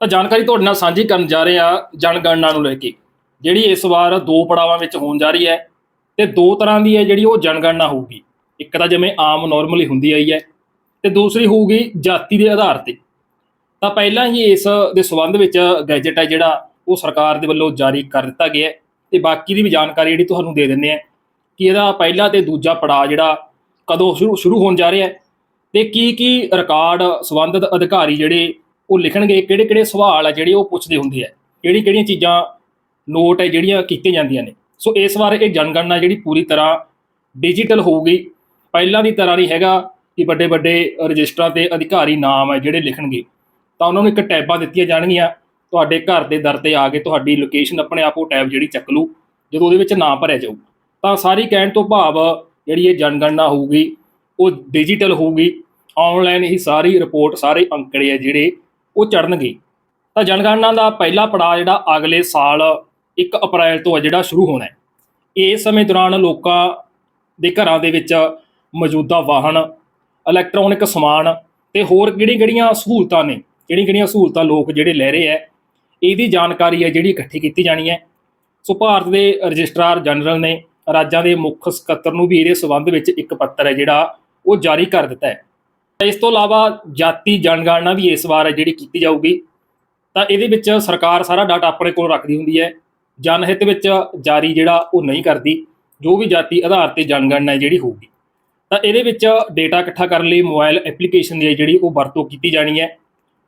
ਤਾਂ ਜਾਣਕਾਰੀ ਤੁਹਾਡੇ ਨਾਲ ਸਾਂਝੀ ਕਰਨ ਜਾ ਰਹੇ ਆ ਜਨਗਣਨਾ ਨੂੰ ਲੈ ਕੇ। ਜਿਹੜੀ ਇਸ ਵਾਰ ਦੋ ਪੜਾਵਾਂ ਵਿੱਚ ਹੋਣ ਜਾ ਰਹੀ ਹੈ ਤੇ ਦੋ ਤਰ੍ਹਾਂ ਦੀ ਹੈ ਜਿਹੜੀ ਉਹ ਜਨਗਣਨਾ ਹੋਊਗੀ। ਇੱਕ ਤਾਂ ਜਿਵੇਂ ਆਮ ਨਾਰਮਲੀ ਹੁੰਦੀ ਆਈ ਹੈ ਤੇ ਦੂਸਰੀ ਹੋਊਗੀ ਜਾਤੀ ਦੇ ਆਧਾਰ ਤੇ। ਤਾਂ ਪਹਿਲਾਂ ਹੀ ਇਸ ਦੇ ਸੰਬੰਧ ਵਿੱਚ ਗੈਜਟ ਹੈ ਜਿਹੜਾ ਉਹ ਸਰਕਾਰ ਦੇ ਵੱਲੋਂ ਜਾਰੀ ਕਰ ਦਿੱਤਾ ਗਿਆ ਹੈ। ਤੇ ਬਾਕੀ ਦੀ ਵੀ ਜਾਣਕਾਰੀ ਜਿਹੜੀ ਤੁਹਾਨੂੰ ਦੇ ਦਿੰਦੇ ਆ ਕਿ ਇਹਦਾ ਪਹਿਲਾ ਤੇ ਦੂਜਾ ਪੜਾਅ ਜਿਹੜਾ ਕਦੋਂ ਸ਼ੁਰੂ ਸ਼ੁਰੂ ਹੋਣ ਜਾ ਰਿਹਾ ਹੈ ਤੇ ਕੀ ਕੀ ਰਿਕਾਰਡ ਸੰਬੰਧਿਤ ਅਧਿਕਾਰੀ ਜਿਹੜੇ ਉਹ ਲਿਖਣਗੇ ਕਿਹੜੇ ਕਿਹੜੇ ਸਵਾਲ ਆ ਜਿਹੜੇ ਉਹ ਪੁੱਛਦੇ ਹੁੰਦੇ ਆ ਕਿਹੜੀ ਕਿਹੜੀਆਂ ਚੀਜ਼ਾਂ ਨੋਟ ਹੈ ਜਿਹੜੀਆਂ ਕੀਤੀਆਂ ਜਾਂਦੀਆਂ ਨੇ। ਸੋ ਇਸ ਵਾਰ ਇਹ ਜਨਗਣਨਾ ਜਿਹੜੀ ਪੂਰੀ ਤਰ੍ਹਾਂ ਡਿਜੀਟਲ ਹੋਊਗੀ ਪਹਿਲਾਂ ਦੀ ਤਰ੍ਹਾਂ ਨਹੀਂ ਹੈਗਾ ਕਿ ਵੱਡੇ ਵੱਡੇ ਰਜਿਸਟਰਾਂ ਤੇ ਅਧਿਕਾਰੀ ਨਾਮ ਹੈ ਜਿਹੜੇ ਲਿਖਣਗੇ। ਤਾਂ ਉਹਨਾਂ ਨੂੰ ਇੱਕ ਟੈਬਾਂ ਦਿੱਤੀਆਂ ਜਾਣਗੀਆਂ। ਤੁਹਾਡੇ ਘਰ ਦੇ ਦਰ ਤੇ ਆ ਕੇ ਤੁਹਾਡੀ ਲੋਕੇਸ਼ਨ ਆਪਣੇ ਆਪ ਉਹ ਟੈਬ ਜਿਹੜੀ ਚੱਕ ਲੂ ਜਦੋਂ ਉਹਦੇ ਵਿੱਚ ਨਾਮ ਭਰਿਆ ਜਾਊ। ਤਾਂ ਸਾਰੀ ਕਹਿਣ ਤੋਂ ਭਾਵ ਜਿਹੜੀ ਇਹ ਜਨਗਣਨਾ ਹੋਊਗੀ, ਉਹ ਡਿਜੀਟਲ ਹੋਊਗੀ। ਆਨਲਾਈਨ ਹੀ ਸਾਰੀ ਰਿਪੋਰਟ ਸਾਰੇ ਅੰਕੜੇ ਆ ਜਿਹੜੇ ਉਹ ਚੜਨਗੇ ਤਾਂ ਜਨਗਣਨਾ ਦਾ ਪਹਿਲਾ ਪੜਾਅ ਜਿਹੜਾ ਅਗਲੇ ਸਾਲ 1 ਅਪ੍ਰੈਲ ਤੋਂ ਆ ਜਿਹੜਾ ਸ਼ੁਰੂ ਹੋਣਾ ਹੈ। ਇਸ ਸਮੇਂ ਦੌਰਾਨ ਲੋਕਾਂ ਦੇ ਘਰਾਂ ਦੇ ਵਿੱਚ ਮੌਜੂਦਾ ਵਾਹਨ, ਇਲੈਕਟ੍ਰੋਨਿਕ ਸਮਾਨ ਤੇ ਹੋਰ ਕਿਹੜੀਆਂ ਕਿਹੜੀਆਂ ਸਹੂਲਤਾਂ ਨੇ ਕਿਹੜੀਆਂ ਕਿਹੜੀਆਂ ਸਹੂਲਤਾਂ ਲੋਕ ਜਿਹੜੇ ਲੈ ਰਹੇ ਹੈ ਇਹਦੀ ਜਾਣਕਾਰੀ ਹੈ ਜਿਹੜੀ ਇਕੱਠੀ ਕੀਤੀ ਜਾਣੀ ਹੈ। ਸੋ ਭਾਰਤ ਦੇ ਰਜਿਸਟਰਾਰ ਜਨਰਲ ਨੇ ਰਾਜਾਂ ਦੇ ਮੁੱਖ ਸਕੱਤਰ ਨੂੰ ਵੀ ਇਹਦੇ ਸਬੰਧ ਵਿੱਚ ਇੱਕ ਪੱਤਰ ਹੈ ਜਿਹੜਾ ਉਹ ਜਾਰੀ ਕਰ ਦਿੱਤਾ ਹੈ। ਇਸ ਤੋਂ ਇਲਾਵਾ ਜਾਤੀ ਜਨਗਣਨਾ ਵੀ ਇਸ ਵਾਰ ਹੈ ਜਿਹੜੀ ਕੀਤੀ ਜਾਊਗੀ, ਤਾਂ ਇਹਦੇ ਵਿੱਚ ਸਰਕਾਰ ਸਾਰਾ ਡਾਟਾ ਆਪਣੇ ਕੋਲ ਰੱਖਦੀ ਹੁੰਦੀ ਹੈ। ਜਨਹਿਤ ਵਿੱਚ ਜਾਰੀ ਜਿਹੜਾ ਉਹ ਨਹੀਂ ਕਰਦੀ, ਜੋ ਵੀ ਜਾਤੀ ਆਧਾਰ ਤੇ ਜਨਗਣਨਾ ਹੈ ਜਿਹੜੀ ਹੋਊਗੀ। ਤਾਂ ਇਹਦੇ ਵਿੱਚ ਡੇਟਾ ਇਕੱਠਾ ਕਰਨ ਲਈ ਮੋਬਾਈਲ ਐਪਲੀਕੇਸ਼ਨ ਦੀ ਹੈ ਜਿਹੜੀ ਉਹ ਵਰਤੋਂ ਕੀਤੀ ਜਾਣੀ ਹੈ।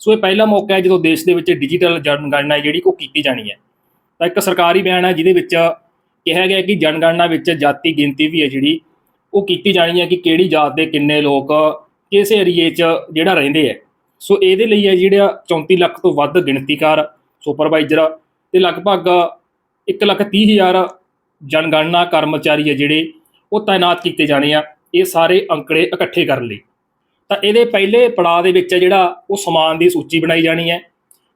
ਸੋ ਇਹ ਪਹਿਲਾ ਮੌਕਾ ਹੈ ਜਦੋਂ ਦੇਸ਼ ਦੇ ਵਿੱਚ ਡਿਜੀਟਲ ਜਨਗਣਨਾ ਹੈ ਜਿਹੜੀ ਉਹ ਕੀਤੀ ਜਾਣੀ ਹੈ। ਤਾਂ ਇੱਕ ਸਰਕਾਰੀ ਬਿਆਨ ਹੈ ਜਿਹਦੇ ਵਿੱਚ ਕਿਹਾ ਗਿਆ ਕਿ ਜਨਗਣਨਾ ਵਿੱਚ ਜਾਤੀ ਗਿਣਤੀ ਵੀ ਹੈ ਜਿਹੜੀ, ਉਹ ਕੀਤੀ ਜਾਣੀ ਹੈ ਕਿ ਕਿਹੜੀ ਜਾਤ ਦੇ ਕਿੰਨੇ ਲੋਕ ਕਿਸ ਏਰੀਏ 'ਚ ਜਿਹੜਾ ਰਹਿੰਦੇ ਆ। ਸੋ ਇਹਦੇ ਲਈ ਹੈ ਜਿਹੜਾ 34 ਲੱਖ ਤੋਂ ਵੱਧ ਗਿਣਤੀਕਾਰ ਸੁਪਰਵਾਈਜ਼ਰ ਤੇ ਲਗਭਗ 1 ਲੱਖ 30 ਹਜ਼ਾਰ ਜਨਗਣਨਾ ਕਰਮਚਾਰੀ ਆ ਜਿਹੜੇ ਉਹ ਤਾਇਨਾਤ ਕੀਤੇ ਜਾਣੇ ਆ ਇਹ ਸਾਰੇ ਅੰਕੜੇ ਇਕੱਠੇ ਕਰਨ ਲਈ। ਤਾਂ ਇਹਦੇ ਪਹਿਲੇ ਪੜਾਅ ਦੇ ਵਿੱਚ ਜਿਹੜਾ ਉਹ ਸਮਾਨ ਦੀ ਸੂਚੀ ਬਣਾਈ ਜਾਣੀ ਹੈ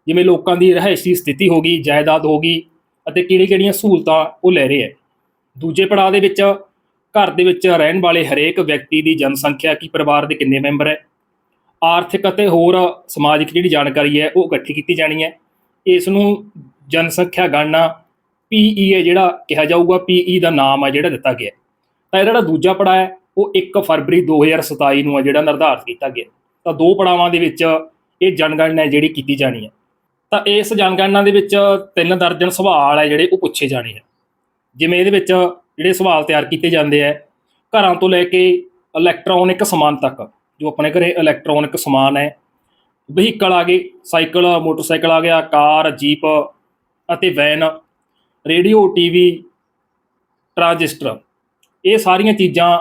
ਜਿਵੇਂ ਲੋਕਾਂ ਦੀ ਰਹਿائشੀ ਸਥਿਤੀ ਹੋਗੀ ਜਾਇਦਾਦ ਹੋਗੀ ਅਤੇ ਕਿਹੜੀ-ਕਿਹੜੀਆਂ ਸਹੂਲਤਾਂ ਉਹ ਲੈ ਰਹੇ ਆ। ਦੂਜੇ ਪੜਾਅ ਦੇ ਵਿੱਚ ਘਰ ਦੇ ਵਿੱਚ ਰਹਿਣ ਵਾਲੇ ਹਰੇਕ ਵਿਅਕਤੀ ਦੀ ਜਨਸੰਖਿਆ ਕੀ ਪਰਿਵਾਰ ਦੇ ਕਿੰਨੇ ਮੈਂਬਰ ਹੈ? ਆਰਥਿਕ ਅਤੇ ਹੋਰ ਸਮਾਜਿਕ ਜਿਹੜੀ ਜਾਣਕਾਰੀ ਹੈ, ਉਹ ਇਕੱਠੀ ਕੀਤੀ ਜਾਣੀ ਹੈ। ਇਸ ਨੂੰ ਜਨਸੰਖਿਆ ਗਣਨਾ ਪੀਈ ਹੈ, ਜਿਹੜਾ ਕਿਹਾ ਜਾਊਗਾ ਪੀਈ ਦਾ ਨਾਮ ਹੈ, ਜਿਹੜਾ ਦਿੱਤਾ ਗਿਆ ਤਾਂ ਇਹ ਜਿਹੜਾ ਦੂਜਾ ਪੜਾਅ ਹੈ, ਉਹ 1 ਫਰਵਰੀ 2027 ਨੂੰ ਹੈ, ਜਿਹੜਾ ਨਿਰਧਾਰਤ ਕੀਤਾ ਗਿਆ ਤਾਂ ਦੋ ਪੜਾਵਾਂ ਦੇ ਵਿੱਚ ਇਹ ਜਨਗਣਨਾ ਹੈ, ਜਿਹੜੀ ਕੀਤੀ ਜਾਣੀ ਹੈ। ਤਾਂ ਇਸ ਜਨਗਣਨਾ ਦੇ ਵਿੱਚ ਤਿੰਨ ਦਰਜਨ ਸਵਾਲ ਹੈ, ਜਿਹੜੇ ਉਹ ਪੁੱਛੇ ਜਾਣੇ ਆ ਜਿਵੇਂ ਇਹਦੇ ਵਿੱਚ ਜਿਹੜੇ ਸਵਾਲ ਤਿਆਰ ਕੀਤੇ ਜਾਂਦੇ ਆ, ਘਰਾਂ ਤੋਂ ਲੈ ਕੇ ਇਲੈਕਟ੍ਰੋਨਿਕ ਸਮਾਨ ਤੱਕ, ਜੋ ਆਪਣੇ ਘਰੇ ਇਲੈਕਟ੍ਰੋਨਿਕ ਸਮਾਨ ਹੈ ਵਹੀਕਲ ਆ ਗਏ, ਸਾਈਕਲ, ਮੋਟਰਸਾਈਕਲ ਆ ਗਿਆ, ਕਾਰ, ਜੀਪ ਅਤੇ ਵੈਨ ਰੇਡੀਓ ਟੀਵੀ ਟਰਾਂਜਿਸਟਰ ਇਹ ਸਾਰੀਆਂ ਚੀਜ਼ਾਂ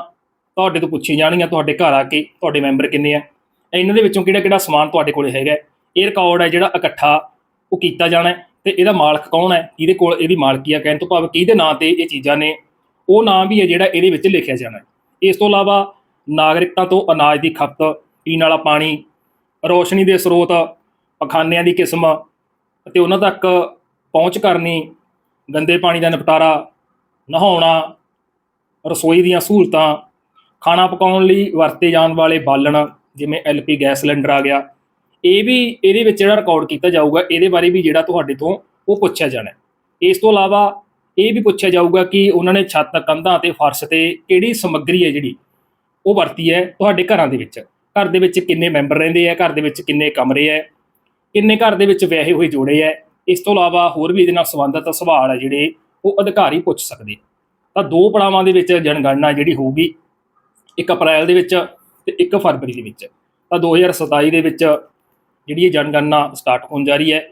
ਤੁਹਾਡੇ ਤੋਂ ਪੁੱਛੀਆਂ ਜਾਣਗੀਆਂ, ਤੁਹਾਡੇ ਘਰ ਆ ਕੇ ਤੁਹਾਡੇ ਮੈਂਬਰ ਕਿੰਨੇ ਆ, ਇਹਨਾਂ ਦੇ ਵਿੱਚੋਂ ਕਿਹੜਾ ਕਿਹੜਾ ਸਮਾਨ ਤੁਹਾਡੇ ਕੋਲੇ ਹੈਗਾ, ਇਹ ਰਿਕਾਰਡ ਹੈ ਜਿਹੜਾ ਇਕੱਠਾ ਉਹ ਕੀਤਾ ਜਾਣਾ ਹੈ, ਤੇ ਇਹਦਾ ਮਾਲਕ ਕੌਣ ਹੈ, ਕਿਹਦੇ ਕੋਲ ਇਹਦੀ ਮਾਲਕੀ ਆ, ਕਹਿਣ ਤੋਂ ਭਾਵ ਕਿਹਦੇ ਨਾਂ ਤੇ ਇਹ ਚੀਜ਼ਾਂ ਨੇ ਉਹ ਨਾਂ ਵੀ ਹੈ ਜਿਹੜਾ ਇਹਦੇ ਵਿੱਚ ਲਿਖਿਆ ਜਾਣਾ ਹੈ। ਇਸ ਤੋਂ ਇਲਾਵਾ ਨਾਗਰਿਕਤਾ ਤੋਂ ਅਨਾਜ ਦੀ ਖਪਤ, ਪੀਣ ਵਾਲਾ ਪਾਣੀ, ਰੋਸ਼ਨੀ ਦੇ ਸਰੋਤ, ਪਖਾਨਿਆਂ ਦੀ ਕਿਸਮ ਅਤੇ ਉਹਨਾਂ ਤੱਕ ਪਹੁੰਚ ਕਰਨੀ, ਗੰਦੇ ਪਾਣੀ ਦਾ ਨਿਪਟਾਰਾ, ਨਹਾਉਣਾ, ਰਸੋਈ ਦੀਆਂ ਸਹੂਲਤਾਂ, ਖਾਣਾ ਪਕਾਉਣ ਲਈ ਵਰਤੇ ਜਾਣ ਵਾਲੇ ਬਾਲਣ, ਜਿਵੇਂ ਐਲਪੀ ਗੈਸ ਸਿਲੰਡਰ ਆ ਗਿਆ, ਇਹ ਵੀ ਇਹਦੇ ਵਿੱਚ ਜਿਹੜਾ ਰਿਕਾਰਡ ਕੀਤਾ ਜਾਊਗਾ, ਇਹਦੇ ਬਾਰੇ ਵੀ ਜਿਹੜਾ ਤੁਹਾਡੇ ਤੋਂ ਉਹ ਪੁੱਛਿਆ ਜਾਣਾ ਇਸ ਤੋਂ ਇਲਾਵਾ ਇਹ ਵੀ ਪੁੱਛਿਆ ਜਾਊਗਾ ਕਿ ਉਹਨਾਂ ਨੇ ਛੱਤ ਕੰਧਾਂ ਤੇ ਫਰਸ਼ ਤੇ ਕਿਹੜੀ ਸਮੱਗਰੀ ਹੈ ਜਿਹੜੀ ਉਹ ਵਰਤੀ ਹੈ ਤੁਹਾਡੇ ਘਰਾਂ ਦੇ ਵਿੱਚ। ਘਰ ਦੇ ਵਿੱਚ ਕਿੰਨੇ ਮੈਂਬਰ ਰਹਿੰਦੇ ਆ, ਘਰ ਦੇ ਵਿੱਚ ਕਿੰਨੇ ਕਮਰੇ ਹੈ ਕਿੰਨੇ ਘਰ ਦੇ ਵਿੱਚ ਵਿਆਹੇ ਹੋਏ ਜੋੜੇ ਹੈ ਇਸ ਤੋਂ ਇਲਾਵਾ ਹੋਰ ਵੀ ਇਹਦੇ ਨਾਲ ਸੰਬੰਧਿਤ ਸਵਾਲ ਹੈ ਜਿਹੜੇ ਉਹ ਅਧਿਕਾਰੀ ਪੁੱਛ ਸਕਦੇ। ਤਾਂ ਦੋ ਪੜਾਵਾਂ ਦੇ ਵਿੱਚ ਜਨਗਣਨਾ ਜਿਹੜੀ ਹੋਊਗੀ 1 ਅਪ੍ਰੈਲ ਦੇ ਵਿੱਚ ਤੇ 1 ਫਰਵਰੀ ਦੇ ਵਿੱਚ। ਤਾਂ 2027 ਦੇ ਵਿੱਚ ਜਿਹੜੀ ਇਹ ਜਨਗਣਨਾ ਸਟਾਰਟ ਹੋਣ ਜਾ ਰਹੀ ਹੈ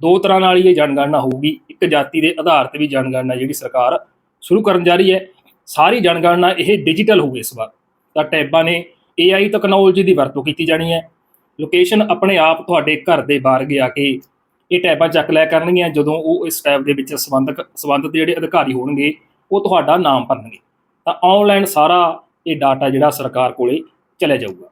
ਦੋ ਤਰ੍ਹਾਂ ਨਾਲ ਹੀ ਇਹ ਜਨਗਣਨਾ ਹੋਊਗੀ। ਇੱਕ ਜਾਤੀ ਦੇ ਆਧਾਰ ਤੇ ਵੀ ਜਨਗਣਨਾ ਜਿਹੜੀ ਸਰਕਾਰ ਸ਼ੁਰੂ ਕਰਨ ਜਾ ਰਹੀ ਹੈ। ਸਾਰੀ ਜਨਗਣਨਾ ਇਹ ਡਿਜੀਟਲ ਹੋਊਗੀ ਇਸ ਵਾਰ। ਤਾਂ ਟੈਬਾਂ ਨੇ AI ਟੈਕਨੋਲੋਜੀ ਦੀ ਵਰਤੋਂ ਕੀਤੀ ਜਾਣੀ ਹੈ। ਲੋਕੇਸ਼ਨ ਆਪਣੇ ਆਪ ਤੁਹਾਡੇ ਘਰ ਦੇ ਬਾਹਰ ਗਿਆ ਕੇ ਇਹ ਟੈਬਾਂ ਚੱਕ ਲਿਆ ਕਰਨਗੀਆਂ। ਜਦੋਂ ਉਹ ਇਸ ਟੈਬ ਦੇ ਵਿੱਚ ਸੰਬੰਧਕ ਸੰਬੰਧਿਤ ਜਿਹੜੇ ਅਧਿਕਾਰੀ ਹੋਣਗੇ, ਉਹ ਤੁਹਾਡਾ ਨਾਮ ਭਰਨਗੇ। ਤਾਂ ਆਨਲਾਈਨ ਸਾਰਾ ਇਹ ਡਾਟਾ ਜਿਹੜਾ ਸਰਕਾਰ ਕੋਲੇ ਚਲੇ ਜਾਊਗਾ।